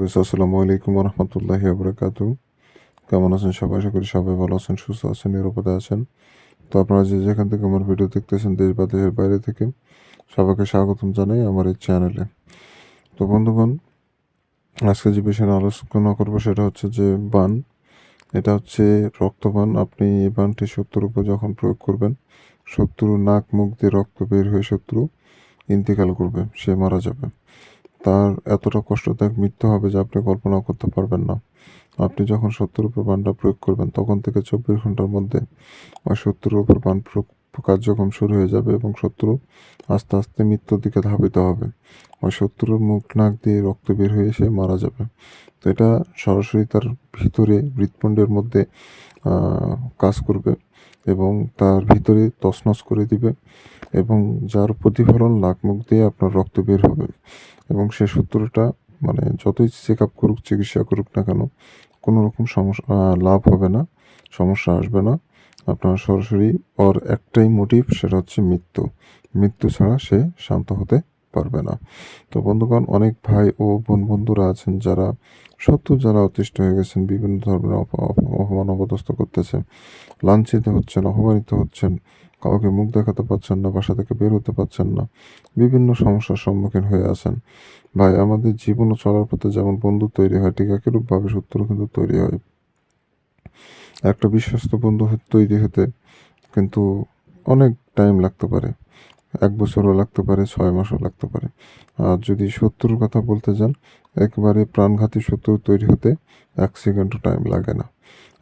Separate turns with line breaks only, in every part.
বেশ আসসালামু আলাইকুম রহমতুল্লাহি আবরাকাতু কেমন আছেন সবাই? আশা করি সবাই ভালো আছেন, সুস্থ আছেন, নিরাপদে আছেন। তো আপনারা যে যেখান থেকে আমার ভিডিও দেখতেছেন, দেশ বা দেশের বাইরে থেকে, সবাইকে স্বাগতম জানাই আমার এই চ্যানেলে। তো বন্ধুগণ, আজকে যে বিষয়ে আলোচনা করব সেটা হচ্ছে যে বান, এটা হচ্ছে রক্তবান। আপনি এই বানটি শত্রুর উপর যখন প্রয়োগ করবেন শত্রু নাক, মুখ দিয়ে রক্ত বের হয়ে শত্রু ইন্তেকাল করবে, সে মারা যাবে। তার এতটা কষ্টদায়ক মৃত্যু হবে যে আপনি কল্পনা করতে পারবেন না। আপনি যখন শত্রুর উপর বানটা প্রয়োগ করবেন, তখন থেকে চব্বিশ ঘণ্টার মধ্যে ওই শত্রুর উপর বান কার্যক্রম শুরু হয়ে যাবে এবং শত্রু আস্তে আস্তে মৃত্যুর দিকে ধাবিত হবে। ওই শত্রুর মুখ নাক দিয়ে রক্ত বের হয়ে সে মারা যাবে। তো এটা সরাসরি তার ভিতরে হৃৎপিণ্ডের মধ্যে কাজ করবে। এবং তার ভিতরে তছনছ করে দিবে এবং যার প্রতিফলন লাখ মুখ দিয়ে আপনার রক্ত বের হবে। এবং সে সূত্রটা মানে যতই চেক আপ করুক, চিকিৎসা করুক না কেন, কোনো রকম সমস্যা লাভ হবে না, সমস্যা আসবে না। আপনার সরাসরি ওর একটাই মোটিভ সেটা হচ্ছে মৃত্যু। মৃত্যু ছাড়া সে শান্ত হতে পারবে না। তো বন্ধুগণ, অনেক ভাই ও বোন বন্ধুরা আছেন যারা সত্য যারা অতিষ্ঠ হয়ে গেছেন, বিভিন্ন ধরনের অপমান অবদস্ত করতেছে, লাঞ্ছিত হচ্ছেন, অপমানিত হচ্ছেন, কাউকে মুখ দেখাতে পারছেন না, বাসা থেকে বের হতে পারছেন না, বিভিন্ন সমস্যার সম্মুখীন হয়ে আছেন। ভাই, আমাদের জীবন ও চলার পথে যেমন বন্ধু তৈরি হয়, ঠিক একইরূপভাবে শত্রু কিন্তু তৈরি হয়। একটা বিশ্বস্ত বন্ধু তৈরি হতে কিন্তু অনেক টাইম লাগতে পারে। এক বছরও লাগতে পারে, ছয় মাসও লাগতে পারে। আর যদি শত্রুর কথা বলতে যান, একবারে প্রাণঘাতী শত্রু তৈরি হতে এক সেকেন্ডও টাইম লাগে না।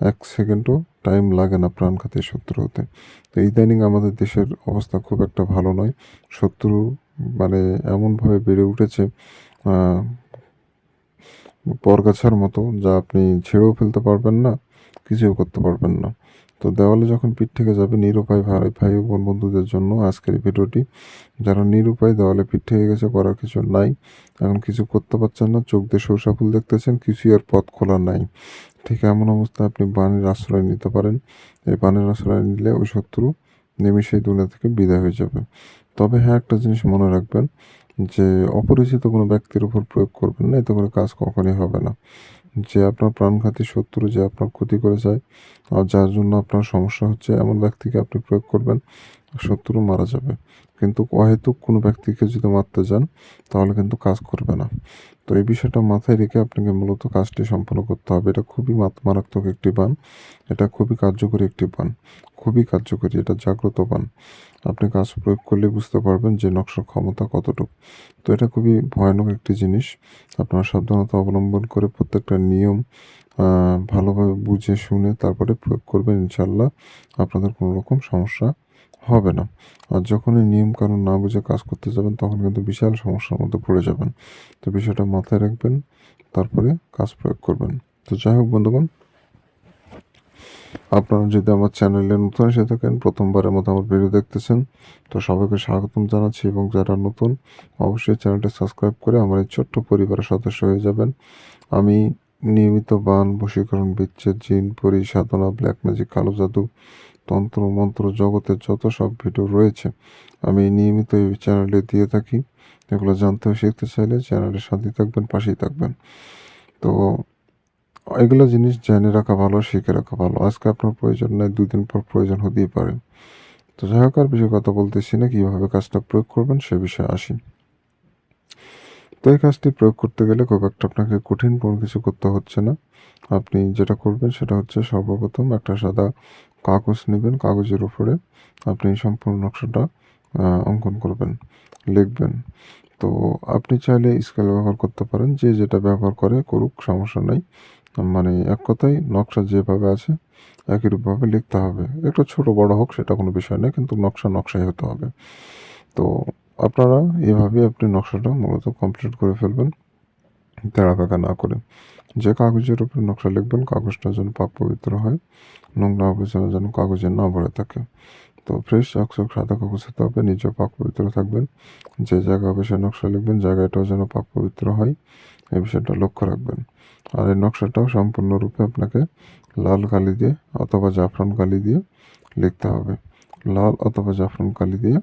এক সেকেন্ডও টাইম লাগে না প্রাণঘাতী শত্রু হতে। তো ইদানিং আমাদের দেশের অবস্থা খুব একটা ভালো নয়। শত্রু মানে এমনভাবে বেড়ে উঠেছে পরগাছার মতো, যা আপনি ছেড়েও ফেলতে পারবেন না, কিছুও করতে পারবেন না। তো দেওয়ালে যখন পিঠ থেকে যাবে নিরুপায় ভাই ভাই বোন বন্ধুদের জন্য আজকের এই ভিডিওটি। যারা নিরুপায় দেওয়ালে পিঠ থেকে গেছে করার কিছু নাই এখন কিছু করতে পারছেন না, চোখ দিয়ে সরষা ফুল দেখতেছেন, কিছুই আর পথ খোলা নাই। ঠিক এমন অবস্থায় আপনি বানের আশ্রয় নিতে পারেন। এই বানের আশ্রয় নিলে ওই শত্রু নিমিষেই দুনিয়া থেকে বিদায় হয়ে যাবে। তবে হ্যাঁ একটা জিনিস মনে রাখবেন যে, অপরিচিত কোনো ব্যক্তির উপর প্রয়োগ করবেন না, এতে করে কাজ কখনই হবে না। যে আপনার প্রাণঘাতী শত্রু, যে আপনার ক্ষতি করে যায় আর যার জন্য আপনার সমস্যা হচ্ছে, এমন ব্যক্তিকে আপনি প্রয়োগ করবেন, শত্রু মারা যাবে। কিন্তু অহেতুক কোনো ব্যক্তিকে যদি মারতে যান, তাহলে কিন্তু কাজ করবে না। তো এই বিষয়টা মাথায় রেখে আপনাকে মূলত কাজটি সম্পন্ন করতে হবে। এটা খুবই মারাত্মক একটি বান। এটা খুবই কার্যকরী একটি বান। খুবই কার্যকরী, এটা জাগ্রত বান। আপনি কাজ প্রয়োগ করলে বুঝতে পারবেন যে নকশার ক্ষমতা কতটুকু। তো এটা খুবই ভয়ানক একটি জিনিস। আপনারা সাবধানতা অবলম্বন করে প্রত্যেকটা নিয়ম ভালোভাবে বুঝে শুনে তারপরে প্রয়োগ করবেন ইনশাল্লাহ আপনাদের কোনো রকম সমস্যা হবে না। আর যখনই নিয়ম কারণ না বুঝে কাজ করতে যাবেন, তখন কিন্তু বিশাল সমস্যার মধ্যে পড়ে যাবেন। তো বিষয়টা মাথায় রাখবেন, তারপরে কাজ প্রয়োগ করবেন। তো যাই হোক বন্ধুগণ আপনারা যদি আমার চ্যানেলে নতুন এসে থাকেন, প্রথমবারের মতো আমার ভিডিও দেখতেছেন, তো সবাইকে স্বাগতম জানাচ্ছি এবং যারা নতুন, অবশ্যই চ্যানেলটি সাবস্ক্রাইব করে আমার এই ছোট্ট পরিবারের সদস্য হয়ে যাবেন। আমি নিয়মিত বান, বশীকরণ, বিচ্ছেদ, জিন, পরি, সাধনা ব্ল্যাক ম্যাজিক কালো জাদু, তন্ত্র, মন্ত্র জগতের যত সব ভিডিও রয়েছে, আমি নিয়মিত এই চ্যানেলে দিয়ে থাকি। এগুলো জানতে শিখতে চাইলে চ্যানেলের সাথে থাকবেন, পাশেই থাকবেন। তো এগুলো জিনিস জেনে রাখা ভালো, শিখে রাখা ভালো। আজকে আপনার প্রয়োজন নেই, দুদিন পর প্রয়োজন হতেই পারে। তো যাই হোক, আর বিষয়ে কথা বলতেছি না, কীভাবে কাজটা প্রয়োগ করবেন সে বিষয়ে আসি। তো এই কাজটি প্রয়োগ করতে গেলে খুব একটা আপনাকে কঠিন কোনো কিছু করতে হচ্ছে না। আপনি যেটা করবেন সেটা হচ্ছে সর্বপ্রথম একটা সাদা কাগজ নেবেন। কাগজের উপরে আপনি সম্পূর্ণ নকশাটা অঙ্কন করবেন, লিখবেন। তো আপনি চাইলে স্কেল ব্যবহার করতে পারেন। যে যেটা ব্যবহার করে করুক, সমস্যা নাই। মানে এক কথায় নকশা যেভাবে আছে, একই রূপভাবে লিখতে হবে। একটু ছোট বড় হোক সেটা কোনো বিষয় নেই কিন্তু নকশা নকশাই হতে হবে। তো আপনারা এভাবেই আপনি নকশাটা মূলত কমপ্লিট করে ফেলবেন তেড়া পাকা না করে। যে কাগজের উপরে নকশা লিখবেন, কাগজটা যেন পাক পবিত্র হয়, নোংরা আবর্জনা যেন কাগজে না ভরে থাকে। তো ফ্রেশ চকচক সাদা কাগজ হতে হবে, নিজেও পাক পবিত্র থাকবেন। যে জায়গা সে নকশা লিখবেন, জায়গাটাও যেন পাক পবিত্র হয়। এই বিষয়টা লক্ষ্য রাখবেন। আর এই নকশাটাও সম্পূর্ণরূপে আপনাকে লাল কালি দিয়ে অথবা জাফরান কালি দিয়ে লিখতে হবে। লাল অথবা জাফরান কালি দিয়ে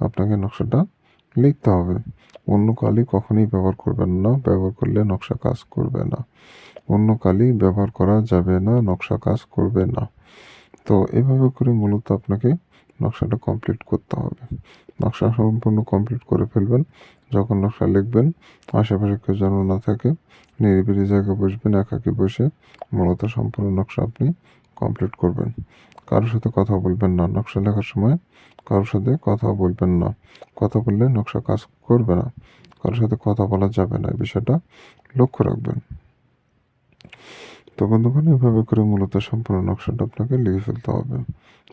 আপনাকে নকশাটা লিখতে হবে। অন্য কালি কখনোই ব্যবহার করবেন না, ব্যবহার করলে নকশা কাজ করবে না। অন্য কালি ব্যবহার করা যাবে না, নকশা কাজ করবে না। তো এভাবে করে মূলত আপনাকে নকশাটা কমপ্লিট করতে হবে। নকশা সম্পূর্ণ কমপ্লিট করে ফেলবেন। যখন নকশা লিখবেন, আশেপাশে কেউ যেন না থাকে, নিরিবিলি জায়গায় বসবেন, একাকি বসে মূলত সম্পূর্ণ নকশা আপনি কমপ্লিট করবেন। কারোর সাথে কথা বলবেন না নকশা লেখার সময়, কারোর সাথে কথা বলবেন না। কথা বললে নকশা কাজ করবে না। কারোর সাথে কথা বলা যাবে না, এই বিষয়টা লক্ষ্য রাখবেন। তো বন্ধুগণ, এভাবে করে মূলত সম্পূর্ণ নকশাটা আপনাকে লিখে ফেলতে হবে।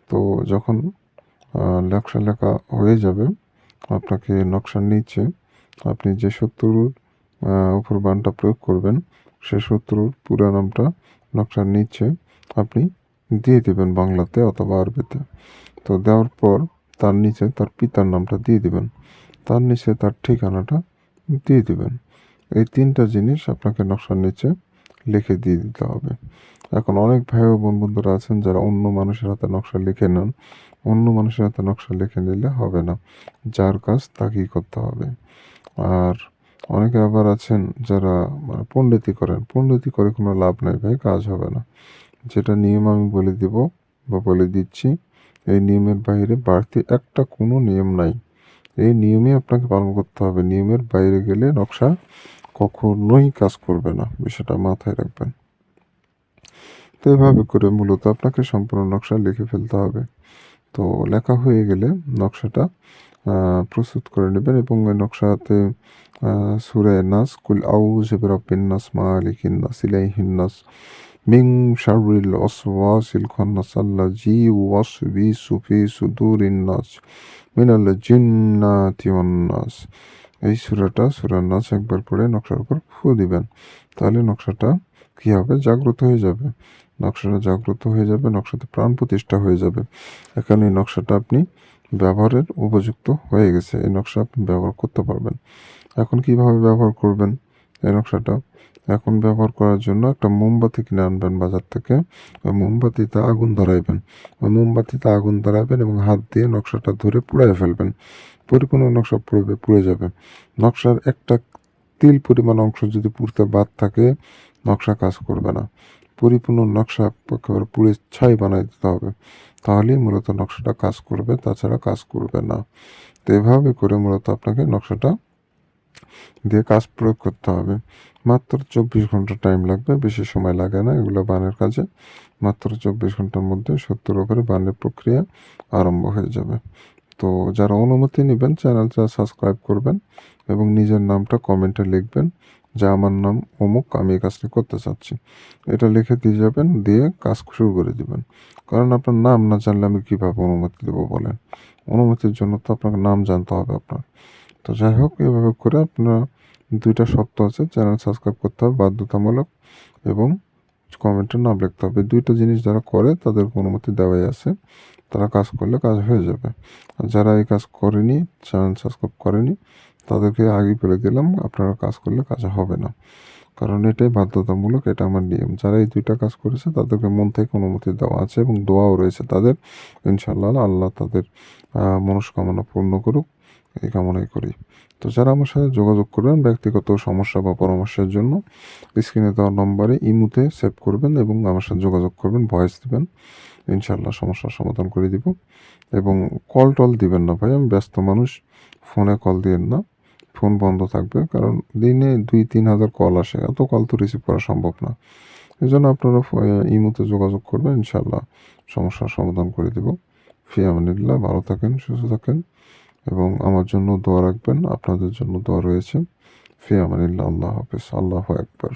তো যখন নকশা লেখা হয়ে যাবে, আপনাকে নকশার নিচে আপনি যে শত্রুর উপর বানটা প্রয়োগ করবেন, সে শত্রুর পুরো নামটা নকশার নিচে আপনি দিয়ে দিবেন বাংলাতে অথবা আরবিতে। তো দেওয়ার পর তার নিচে তার পিতার নামটা দিয়ে দিবেন। তার নিচে তার ঠিকানাটা দিয়ে দিবেন। এই তিনটা জিনিস আপনাকে নকশার নিচে লিখে দিয়ে দিতে হবে। এখন অনেক ভাই ও বোন বন্ধুরা আছেন যারা অন্য মানুষের হাতে নকশা লিখে নেন। অন্য মানুষের হাতে নকশা লিখে নিলে হবে না। যার কাজ তাকেই করতে হবে। আর অনেকে আবার আছেন যারা মানে পণ্ডিতি করেন। পণ্ডিতি করে কোনো লাভ নেই ভাই, কাজ হবে না। যেটা নিয়ম আমি বলে দিব বা বলে দিচ্ছি, এই নিয়মের বাইরে বাড়তি একটা কোনো নিয়ম নাই। এই নিয়মে আপনাকে পালন করতে হবে। নিয়মের বাইরে গেলে নকশা কখনোই কাজ করবে না, বিষয়টা মাথায় রাখবেন। তো এভাবে করে মূলত আপনাকে সম্পূর্ণ নকশা লিখে ফেলতে হবে। তো লেখা হয়ে গেলে নকশাটা প্রস্তুত করে নেবেন এবং নকশাতে সুরে নাস, কুল আউ রব্বিন নাস, মালিকিন নাস, ইলাইহিন নাস মিং শাররিল ওয়াসওয়াসিল খান্নাস আল্লাজি ওয়াসবিসু সুফি সুদুরিন নাস, মিনাল জিন্নাতি ওয়ান নাস। এই সুরাটা সুরার নাচ একবার পড়ে নকশার উপর ফু দিবেন। তাহলে নকশাটা কী হবে? জাগ্রত হয়ে যাবে। নকশাটা জাগ্রত হয়ে যাবে, নকশাতে প্রাণ প্রতিষ্ঠা হয়ে যাবে। এখানে নকশাটা আপনি ব্যবহারের উপযুক্ত হয়ে গেছে। এই নকশা আপনি ব্যবহার করতে পারবেন। এখন কীভাবে ব্যবহার করবেন? এই নকশাটা এখন ব্যবহার করার জন্য একটা মোমবাতি কিনে আনবেন বাজার থেকে। ওই মোমবাতিতে আগুন ধরাইবেন। ওই মোমবাতিতে আগুন ধরাবেন এবং হাত দিয়ে নকশাটা ধরে পুড়াই ফেলবেন। পরিপূর্ণ নকশা পুড়বে পুড়ে যাবে। নকশার একটা তিল পরিমাণ অংশ যদি পুড়তে বাদ থাকে, নকশা কাজ করবে না। পরিপূর্ণ নকশা একেবারে পুড়ে ছাই বানাই দিতে হবে। তাহলেই মূলত নকশাটা কাজ করবে, তাছাড়া কাজ করবে না। তো এভাবে করে মূলত আপনাকে নকশাটা দিয়ে কাজ প্রয়োগ করতে হবে। মাত্র চব্বিশ ঘণ্টা টাইম লাগবে, বেশি সময় লাগে না এগুলো বানের কাজে। মাত্র চব্বিশ ঘণ্টার মধ্যে সত্তর উপরে বানের প্রক্রিয়া আরম্ভ হয়ে যাবে। তো যারা অনুমতি নেবেন, চ্যানেলটা সাবস্ক্রাইব করবেন এবং নিজের নামটা কমেন্টে লিখবেন। যে আমার নাম অমুক, আমি এই কাজটি করতে চাচ্ছি। এটা লিখে দিয়ে যাবেন, দিয়ে কাজ শুরু করে দিবেন। কারণ আপনার নাম না জানলে আমি কীভাবে অনুমতি দেবো বলেন? অনুমতির জন্য তো আপনাকে নাম জানতে হবে আপনার। তো যাই হোক, এভাবে করে আপনার দুইটা শর্ত আছে, চ্যানেল সাবস্ক্রাইব করতে হবে বাধ্যতামূলক এবং কমেন্টে নাম লিখতে হবে। দুইটা জিনিস যারা করে, তাদের অনুমতি দেওয়াই আছে। তারা কাজ করলে কাজ হয়ে যাবে। আর যারা এই কাজ করেনি, চ্যানেল সাবস্ক্রাইব করেনি তাদেরকে আগেই বলে দিলাম, আপনারা কাজ করলে কাজ হবে না। কারণ এটাই বাধ্যতামূলক, এটা আমার নিয়ম। যারা এই দুইটা কাজ করেছে, তাদেরকে মন থেকে অনুমতি দেওয়া আছে এবং দোয়াও রয়েছে তাদের। ইনশাল্লাহ আল্লাহ তাদের মনস্কামনা পূর্ণ করুক, এই কামনাই করি। তো যারা আমার সাথে যোগাযোগ করবেন ব্যক্তিগত সমস্যা বা পরামর্শের জন্য, স্ক্রিনে দেওয়া নম্বরে ইমুতে সেভ করবেন এবং আমার সাথে যোগাযোগ করবেন, ভয়েস দেবেন। ইনশাল্লাহ সমস্যার সমাধান করে দিব। এবং কল টল দিবেন না ভাই, আমি ব্যস্ত মানুষ, ফোনে কল দিবেন না। ফোন বন্ধ থাকবে, কারণ দিনে দুই, তিন হাজার কল আসে, এত কল তো রিসিভ করা সম্ভব না। এই জন্য আপনারা ইমুতে যোগাযোগ করবেন ইনশাল্লাহ সমস্যার সমাধান করে দেব। ফি আমানিল্লাহ ভালো থাকেন, সুস্থ থাকেন এবং আমার জন্য দোয়া রাখবেন, আপনাদের জন্য দোয়া রয়েছে। ফি আমানিল্লাহ আল্লাহ হাফিজ, আল্লাহ একবার